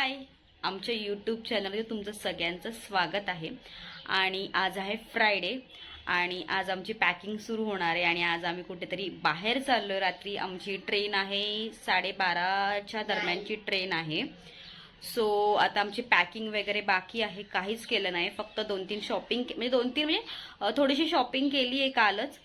हाय आमच्या यूट्यूब चॅनलमध्ये तुमचं सगळ्यांचं स्वागत आहे. आणि आज आहे फ्रायडे आणि आज आमची पॅकिंग सुरू होणार आहे आणि आज आम्ही कुठेतरी बाहेर चाललो रात्री आमची ट्रेन आहे साडेबाराच्या दरम्यानची ट्रेन आहे. सो आता आमची पॅकिंग वगैरे बाकी आहे. काहीच केलं नाही. फक्त दोन तीन शॉपिंग म्हणजे दोन तीन म्हणजे थोडीशी शॉपिंग केली आहे कालच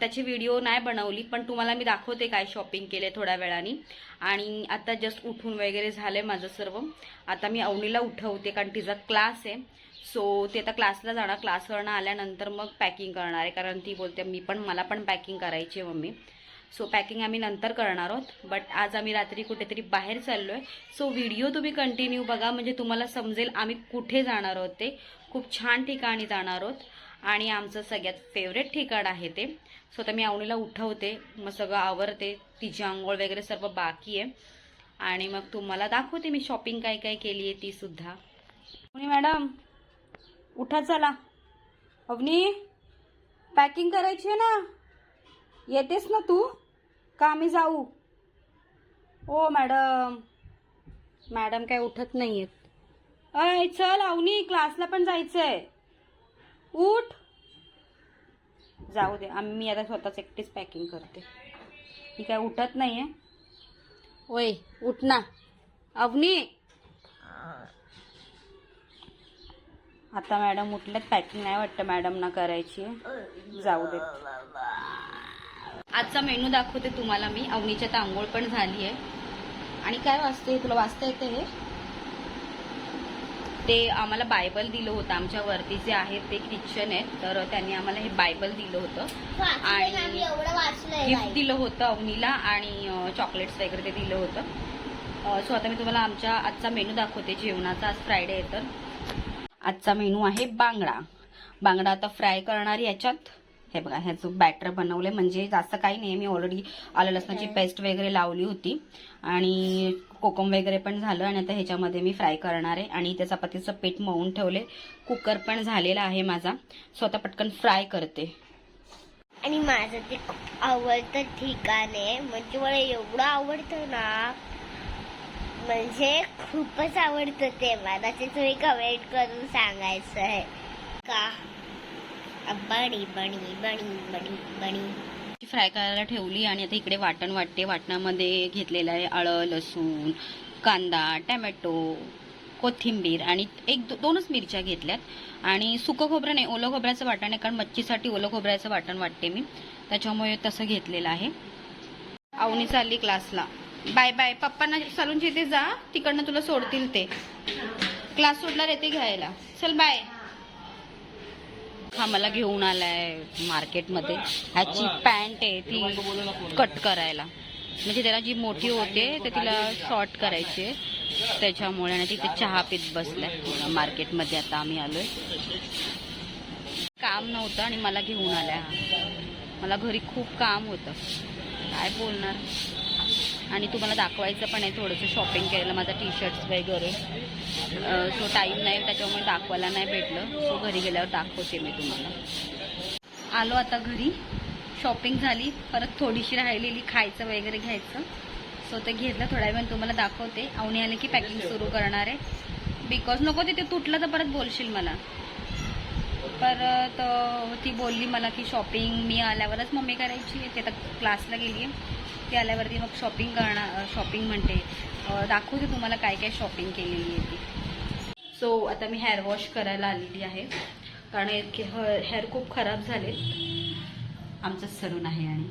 त्याची व्हिडिओ नाही बनवली पण तुम्हाला मी दाखवते काय शॉपिंग केले थोड्या वेळाने. आणि आता जस्ट उठून वगैरे झालं आहे माझं सर्व. आता मी अवनीला उठवते कारण तिचा क्लास आहे. सो ते आता क्लासला जाणार. क्लासवरनं आल्यानंतर मग पॅकिंग करणार आहे. कारण ती बोलते मी पण मला पण पॅकिंग करायची आहे मम्मी. सो पॅकिंग आम्ही नंतर करणार आहोत. बट आज आम्ही रात्री कुठेतरी बाहेर चाललो आहे सो व्हिडिओ तुम्ही कंटिन्यू बघा. म्हणजे तुम्हाला समजेल आम्ही कुठे जाणार आहोत ते. खूप छान ठिकाणी जाणार आहोत. आणि आमचं सगळ्यात फेवरेट ठिकाण आहे ते. सो आता मी आवणीला उठवते. मग सगळं आवरते. तिची आंघोळ वगैरे सर्व बाकी आहे. आणि मग तुम्हाला दाखवते मी शॉपिंग काय काय केली आहे तीसुद्धा आणि मॅडम उठा चला. अवनी पॅकिंग करायची आहे ना? येतेस ना तू? का आम्ही जाऊ. ओ मॅडम. मॅडम काय उठत नाही आहेत अय चल अवनी क्लासला पण जायचंय. उठ. जाऊ दे आम्ही मी आता स्वतःच एकटीच पॅकिंग करते. ही काय उठत नाही आहे ओय उठ ना. अवनी. आता मॅडम उठल्यात पॅकिंग नाही वाटतं मॅडमना करायची. जाऊ दे. आजचा मेनू दाखवते तुम्हाला मी. अवनीच्या तांगोळ पण झाली आहे. आणि काय वाचते तुला वाचता येते हे? ते आम्हाला बायबल दिलं होतं. आमच्या वरती जे आहे ते ख्रिश्चन आहेत. तर त्यांनी आम्हाला हे बायबल दिलं होतं. आणि गिफ्ट. दिलं होतं अवनीला आणि चॉकलेट्स वगैरे ते दिलं होतं. सो आता मी तुम्हाला आमच्या आजचा मेनू दाखवते. जेवणाचा आज फ्रायडे आहे तर. आजचा मेनू आहे बांगडा. बांगडा आता फ्राय करणार याच्यात. हे बघा ह्याचं बॅटर बनवलंय म्हणजे जास्त काही नाही मी ऑलरेडी आलं लसणाची पेस्ट वगैरे लावली होती. आणि कोकम वगैरे पण झालं आणि आता ह्याच्यामध्ये मी फ्राय करणार आहे. आणि त्या चपातीचं पीठ मळून ठेवले कुकर पण झालेला आहे माझा. सो आता पटकन फ्राय करते. आणि माझं ते खूप आवडतं ठिकाण आहे. म्हणजे मला एवढं आवडतं ना म्हणजे खूपच आवडतं ते. मला ते तुम्ही कमेंट करून सांगायचं आहे. का? बणी बणी बणी बणी बणी फ्राय करायला ठेवली आणि आता इकडे वाटण वाटते. वाटणामध्ये घेतलेलं आहे आळं लसूण कांदा टॅमॅटो कोथिंबीर आणि एक दो- दोनच मिरच्या घेतल्यात. आणि सुकं खोबरं नाही ओलं खोबऱ्याचं वाटण आहे कारण मच्छीसाठी ओलं खोबऱ्याचं वाटण वाटते मी. त्याच्यामुळे तसं घेतलेलं आहे. आवनी चालली क्लासला. Bye bye. पप्पांना चालून जिथे जा तिकडनं तुला सोडतील ते. क्लास सोडला येते घ्यायला. चल बाय. हा मला घेऊन आलाय मार्केटमध्ये. ह्याची पॅन्ट आहे ती कट करायला. म्हणजे त्याला जी मोठी होते ते तिला शॉर्ट करायची. आहे त्याच्यामुळे आणि तिथे चहा पित बसलाय. मार्केटमध्ये आता आम्ही आलोय. काम नव्हतं आणि मला घेऊन आलाय. हा मला घरी खूप काम होतं. काय बोलणार? आणि तुम्हाला दाखवायचं पण आहे थोडंसं शॉपिंग करायला माझा टी शर्ट्स वगैरे सो टाईम नाही त्याच्यामुळे दाखवायला नाही भेटलं. सो घरी गेल्यावर दाखवते मी तुम्हाला. आलो आता घरी. शॉपिंग झाली परत थोडीशी राहिलेली खायचं वगैरे घ्यायचं. सो ते घेतलं थोड्या वेळ तुम्हाला दाखवते. आवणी आले की पॅकिंग सुरू करणार आहे. बिकॉज नको तिथे तुटलं तर परत बोलशील मला. परत ती बोलली मला की शॉपिंग मी आल्यावरच मम्मी करायची आहे. ती आता क्लासला गेली आहे इथे आल्यावरती मग शॉपिंग करणार शॉपिंग म्हणते. दाखवते तुम्हाला काय काय शॉपिंग केलेली आहे ती. सो आता मी हेअर वॉश करायला आलेली आहे. कारण हेअर खूप खराब झालेत. आमचं सलून आहे आणि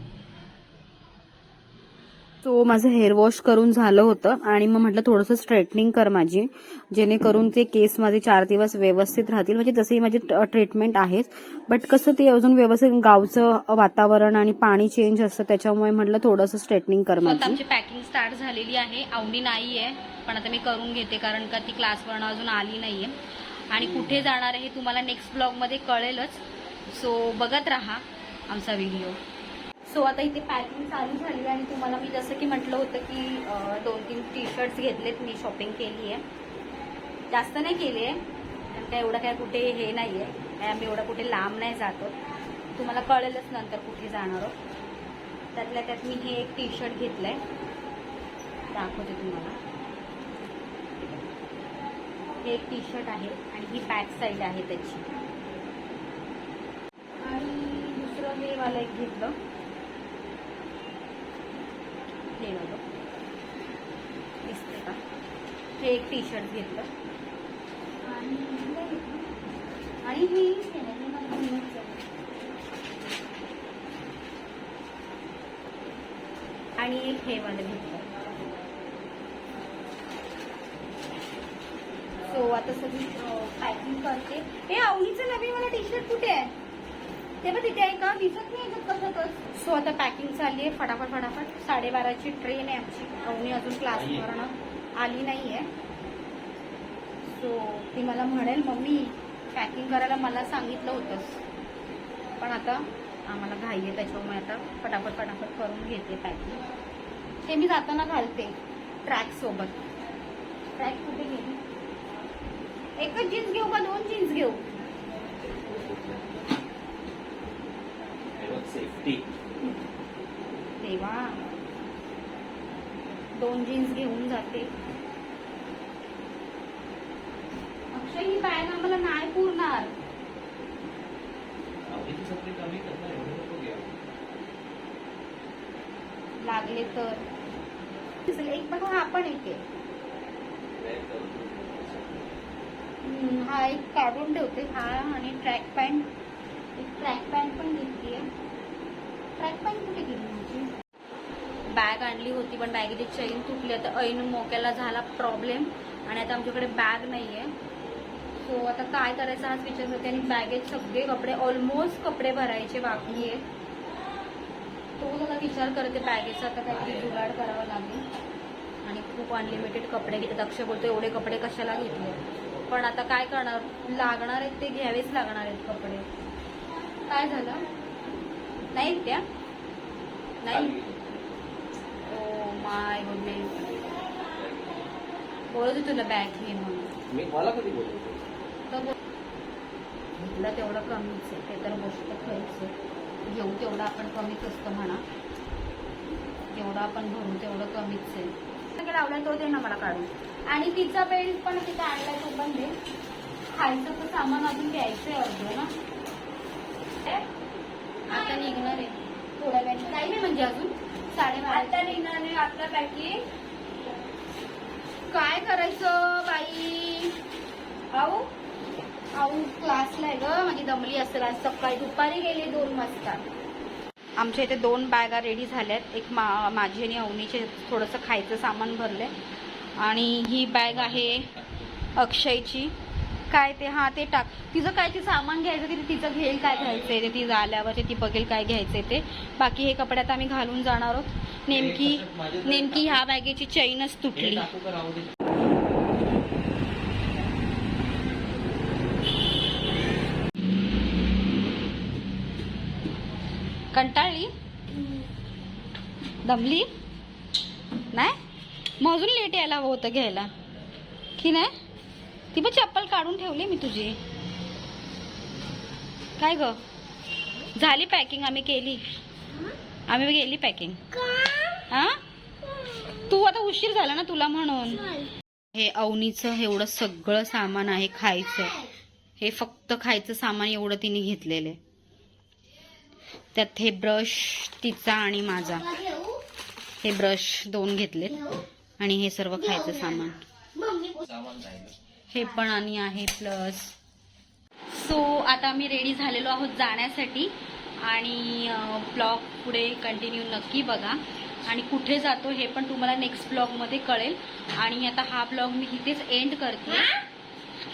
सो माझं हेअर वॉश करून झालं होतं आणि मग म्हटलं थोडंसं स्ट्रेटनिंग कर माझी जेणेकरून ते केस माझे चार दिवस व्यवस्थित राहतील. म्हणजे तसंही माझी ट्रीटमेंट आहेच बट कसं ते अजून व्यवस्थित गावचं वातावरण आणि पाणी चेंज असतं त्याच्यामुळे म्हटलं थोडंसं स्ट्रेटनिंग कर माझी. आमची पॅकिंग स्टार्ट झालेली आहे. आवडी नाही आहे पण आता मी करून घेते कारण का ती क्लासवरनं अजून आली नाहीये. आणि कुठे जाणार आहे हे तुम्हाला नेक्स्ट ब्लॉगमध्ये कळेलच. सो बघत राहा आमचा व्हिडिओ सो आता इथे पॅकिंग चालू झाली आणि तुम्हाला मी जसं की म्हटलं होतं की दोन तीन टी शर्ट्स घेतलेत मी शॉपिंग केली आहे. जास्त नाही केली आहे. कारण काय एवढं काय कुठे हे नाही आहे. काय आम्ही एवढं कुठे लांब नाही जातो तुम्हाला कळेलच नंतर कुठे जाणार आहोत. त्यातल्या त्यात मी हे एक टी शर्ट घेतलंय. दाखवते तुम्हाला. हे एक टी शर्ट आहे आणि ही बॅक साईड आहे त्याची. आणि दुसरं हे वाला एक घेतलं. हे बघा दिसते का? हे एक टी शर्ट घेतलं. आणि हे. आणि एक हे वाला घेतलं. सो आता सगळी पॅकिंग करते. हे अवनीचं नवीन मला टी शर्ट कुठे आहे? ते पण तिथे आहे का? दिसत नाही कसं सो आता पॅकिंग चालली आहे. फटाफट फटाफट. साडेबाराची ट्रेन आहे आमची. अवनी अजून क्लासवरनं आली नाही आहे सो ती मला म्हणेल मम्मी पॅकिंग करायला मला सांगितलं होतंस. पण आता आम्हाला घाई आहे त्याच्यामुळे आता फटाफट फटाफट करून घेते पॅकिंग ते मी जाताना घालते ट्रॅक सोबत. ट्रॅक कुठे गेली? एकच जीन्स घेऊ का दोन जीन्स घेऊ? सेफ्टी तेव्हा दोन जीन्स घेऊन जाते. अक्षय ही बॅग आम्हाला नाही पुरणार. लागले तर. एक पण हा पण एक हा एक काढून ठेवते हा आणि ट्रॅक पॅन्ट एक ट्रॅक पॅन्ट पण घेतली ट्रॅक पॅन्ट कुठे गेली माझी बॅग आणली होती पण बॅगेची चैन तुटली. आता ऐन मोक्याला झाला प्रॉब्लेम आणि आता आमच्याकडे बॅग नाही आहे सो आता काय करायचं हाच विचार करते. आणि बॅगेत सगळे कपडे ऑलमोस्ट कपडे भरायचे बाकी आहेत. तो मला विचार करते बॅगेचा आता काहीतरी जुगाड करावा लागेल. आणि खूप अनलिमिटेड कपडे घेते दक्ष बोलतो एवढे कपडे कशाला घेतले? पण आता काय करणार? लागणार आहेत ते घ्यावेच लागणार आहेत कपडे. काय झालं? नाही त्या? नाही माय गुडनेस बोलत होती तुला बॅग घे म्हणून. मी मला कधी बोलतो तर बोल- तुला तेवढं कमीच आहे ते तर गोष्ट खरीच आहे. घेऊ तेवढं आपण कमीच असतं म्हणा. जेवढं आपण भरू तेवढं कमीच आहे. सगळं लावलाय तो दे ना मला काढून. आणि तिचा बेल्ट पण तिथे आणलाय तो पण दे. खायचं तर सामान अजून घ्यायचंय अर्ध ना? आता निघणार आहे. थोड्या वेळ काही नाही म्हणजे अजून. आता आहे आपलं पॅकिंग काय करायचं बाई? आऊ आऊ क्लासला आहे ग. माझी दमली असेल आज. सकाळी दुपारी गेले दोन वाजता. आमच्या इथे दोन बॅगा रेडी झाल्यात. एक मा माझी आणि अवनीचे थोडंसं खायचं सामान भरलंय. आणि ही बॅग आहे अक्षयची. काय ते हा ते टाक. तिचं काय ते सामान घ्यायचं ते तिचं घेईल काय घ्यायचंय ते ती आल्यावर ती बघेल काय घ्यायचंय ते. बाकी हे कपडे आता आम्ही घालून जाणार आहोत. नेमकी नेमकी ह्या बॅगेची चैनच तुटली. कंटाळली? दमली? नाही? मग अजून लेट यायला हवं होतं घ्यायला. की नाही? ती पण चप्पल काढून ठेवली मी तुझी. काय ग? झाली पॅकिंग आम्ही केली. आम्ही गेली पॅकिंग हा? तू आता उशीर झाला ना तुला म्हणून. हे अवनीचं एवढं सगळं सामान आहे खायचं. हे फक्त खायचं सामान एवढं तिने घेतलेलं आहे. त्यात हे ब्रश तिचा आणि माझा. हे ब्रश दोन घेतलेत. आणि हे सर्व खायचं सामान. हे पण आणि आहे प्लस सो आता आम्ही रेडी झालेलो आहोत जाण्यासाठी आणि ब्लॉग पुढे कंटिन्यू नक्की बघा. आणि कुठे जातो हे पण तुम्हाला नेक्स्ट ब्लॉगमध्ये कळेल. आणि आता हा ब्लॉग मी इथेच एंड करते.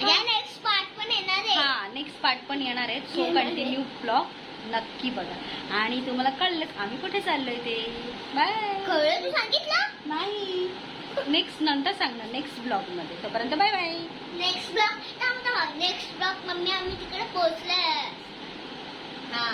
या नेक्स्ट पार्ट पण येणार आहे. हा नेक्स्ट पार्ट पण येणार आहे. सो कंटिन्यू ब्लॉग नक्की बघा. आणि तुम्हाला कळलंच आम्ही कुठे चाललोय ते. बाय कळलं तू सांगितलं? नाही. नेक्स्ट नंतर सांगणार नेक्स्ट ब्लॉगमध्ये. तोपर्यंत bye bye next block next blog mummy आम्ही तिकडे पोहोचले हा.